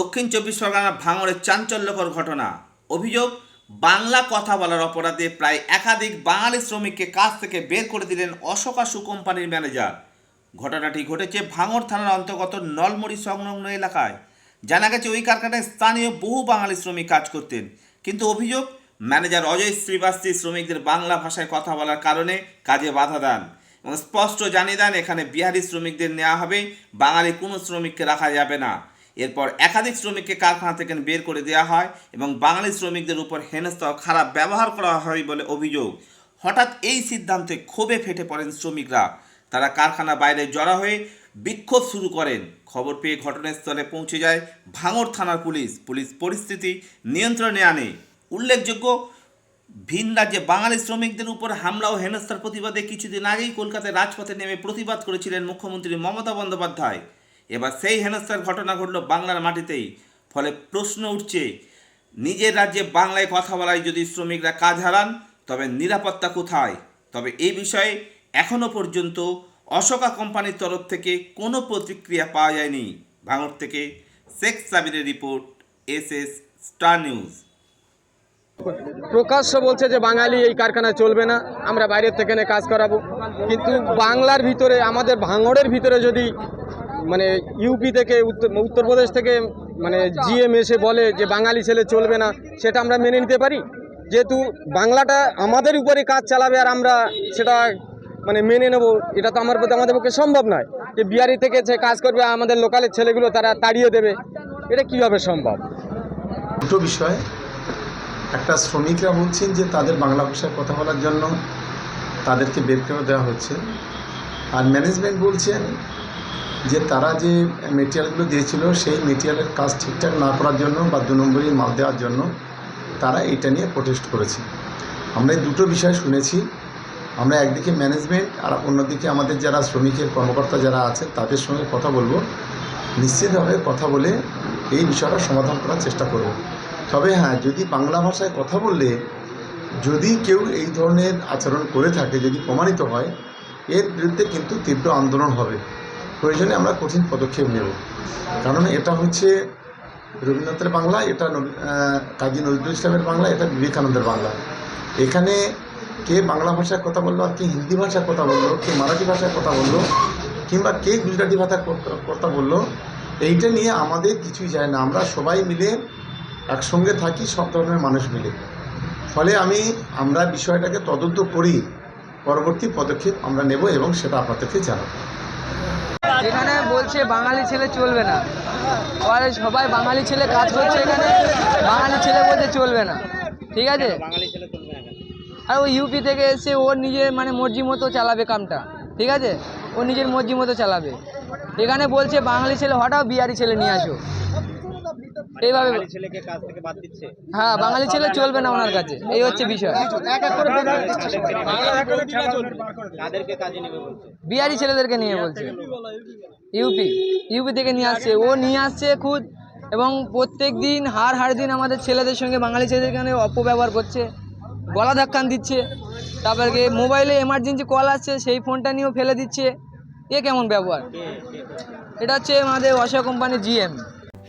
দক্ষিণ চব্বিশ পরগনার ভাঙড়ের চাঞ্চল্যকর ঘটনা। অভিযোগ, বাংলা কথা বলার অপরাধে প্রায় একাধিক বাঙালি শ্রমিককে কাজ থেকে বের করে দিলেন অশোকা সু কোম্পানির ম্যানেজার। ঘটনাটি ঘটেছে ভাঙড় থানার অন্তর্গত নলমুড়ি সংলগ্ন এলাকায়। জানা গেছে ওই কারখানায় স্থানীয় বহু বাঙালি শ্রমিক কাজ করতেন। কিন্তু অভিযোগ, ম্যানেজার অজয় শ্রীবাস্তি শ্রমিকদের বাংলা ভাষায় কথা বলার কারণে কাজে বাধা দেন এবং স্পষ্ট জানিয়ে দেন, এখানে বিহারি শ্রমিকদের নেওয়া হবে, বাঙালি কোনো শ্রমিককে রাখা যাবে না। এরপর একাধিক শ্রমিককে কারখানা থেকে বের করে দেওয়া হয় এবং বাঙালি শ্রমিকদের উপর হেনস্থা খারাপ ব্যবহার করা হয় বলে অভিযোগ। হঠাৎ এই সিদ্ধান্তে ক্ষোভে ফেটে পড়েন শ্রমিকরা। তারা কারখানা বাইরে জড়া হয়ে বিক্ষোভ শুরু করেন। খবর পেয়ে ঘটনাস্থলে পৌঁছে যায় ভাঙর থানার পুলিশ। পুলিশ পরিস্থিতি নিয়ন্ত্রণে আনে। উল্লেখযোগ্য, ভিন রাজ্যে বাঙালি শ্রমিকদের উপর হামলা ও হেনস্থার প্রতিবাদে কিছুদিন আগেই কলকাতায় রাজপথে নেমে প্রতিবাদ করেছিলেন মুখ্যমন্ত্রী মমতা বন্দ্যোপাধ্যায়। এবার সেই হেনস্থার ঘটনা ঘটল বাংলার মাটিতেই। ফলে প্রশ্ন উঠছে, নিজের রাজ্যে বাংলায় কথা বলায় যদি শ্রমিকরা কাজ হারান, তবে নিরাপত্তা কোথায়? তবে এই বিষয়ে এখনও পর্যন্ত অশোকা কোম্পানির তরফ থেকে কোনো প্রতিক্রিয়া পাওয়া যায়নি। ভাঙড় থেকে Sheikh সাবিরের report S S star news. প্রকাশ্য বলছে যে বাঙালি এই কারখানায় চলবে না, আমরা বাইরের থেকে কাজ করাবো। কিন্তু বাংলার ভিতরে, আমাদের ভাঙড়ের ভিতরে যদি মানে ইউপি থেকে উত্তর উত্তরপ্রদেশ থেকে মানে জিএম এসে বলে যে বাঙালি ছেলে চলবে না, সেটা আমরা মেনে নিতে পারি। যেহেতু বাংলাটা আমাদের উপরে কাজ চালাবে আর আমরা সেটা মানে মেনে নেব, এটা তো আমার পক্ষে আমাদের পক্ষে সম্ভব নয়। যে বিহারি থেকে যে কাজ করবে, আমাদের লোকালের ছেলেগুলো তারা তাড়িয়ে দেবে, এটা কীভাবে সম্ভব? দুটো বিষয়। একটা, শ্রমিকরা বলছেন যে তাদের বাংলা ভাষায় কথা বলার জন্য তাদেরকে বের করে দেওয়া হচ্ছে। আর ম্যানেজমেন্ট বলছেন যে তারা যে মেটেরিয়ালগুলো দিয়েছিল, সেই মেটেরিয়ালের কাজ ঠিকঠাক না করার জন্য বা দু নম্বরই মাল দেওয়ার জন্য তারা এটা নিয়ে প্রোটেস্ট করেছে। আমরা এই দুটো বিষয় শুনেছি। আমরা একদিকে ম্যানেজমেন্ট আর অন্যদিকে আমাদের যারা শ্রমিকের কর্মকর্তা যারা আছে, তাদের সঙ্গে কথা বলব। নিশ্চিতভাবে কথা বলে এই বিষয়টা সমাধান করার চেষ্টা করব। তবে হ্যাঁ যদি বাংলা ভাষায় কথা বললে, যদি কেউ এই ধরনের আচরণ করে থাকে, যদি প্রমাণিত হয়, এর বিরুদ্ধে কিন্তু তীব্র আন্দোলন হবে। প্রয়োজনে আমরা কঠিন পদক্ষেপ নেব। কারণ এটা হচ্ছে রবীন্দ্রনাথের বাংলা, এটা কাজী নজরুল ইসলামের বাংলা, এটা বিবেকানন্দের বাংলা। এখানে কে বাংলা ভাষায় কথা বলল আর কে হিন্দি ভাষায় কথা বলল, কে মারাঠি ভাষায় কথা বলল, কিংবা কে গুজরাটি ভাষায় কথা বলল, এইটা নিয়ে আমাদের কিছুই যায় না। আমরা সবাই মিলে একসঙ্গে থাকি, সব ধরনের মানুষ মিলে। ফলে আমি, আমরা বিষয়টাকে তদন্ত করি পরবর্তী পদক্ষেপ আমরা নেব এবং সেটা আপনাদেরকে জানাব। এখানে বলছে বাঙালি ছেলে চলবে না। আর সবাই বাঙালি ছেলে কাজ করছে এখানে বাঙালি ছেলে বলতে চলবে না। ঠিক আছে? আর ওই ইউপি থেকে এসে ওর নিজের মানে মর্জি মতো চালাবে কামটা। ঠিক আছে? ও নিজের মর্জি মতো চালাবে। এখানে বলছে বাঙালি ছেলে হঠাৎ বিহারি ছেলে নিয়ে আসো। এইভাবে ছেলেকে কাজ থেকে বাদ দিচ্ছে? হ্যাঁ বাঙালি ছেলে চলবে না ওনার কাছে। এই হচ্ছে বিষয়। তাদেরকে কাজে নেবে বলছে? বিহারি ছেলেদেরকে নিয়ে বলছে। ইউপি ইউপি থেকে নিয়ে আসছে। ও নিয়ে আসছে খুদ। এবং প্রত্যেক দিন হার হার দিন আমাদের ছেলেদের সঙ্গে বাঙালি ছেলেদের এখানে অপব্যবহার করছে। গলা ধাক্কান দিচ্ছে। তারপরে মোবাইলে এমার্জেন্সি কল আসছে। সেই ফোনটা নিয়েও ফেলে দিচ্ছে। এ কেমন ব্যবহার? এটা হচ্ছে আমাদের অশোক কোম্পানির জিএম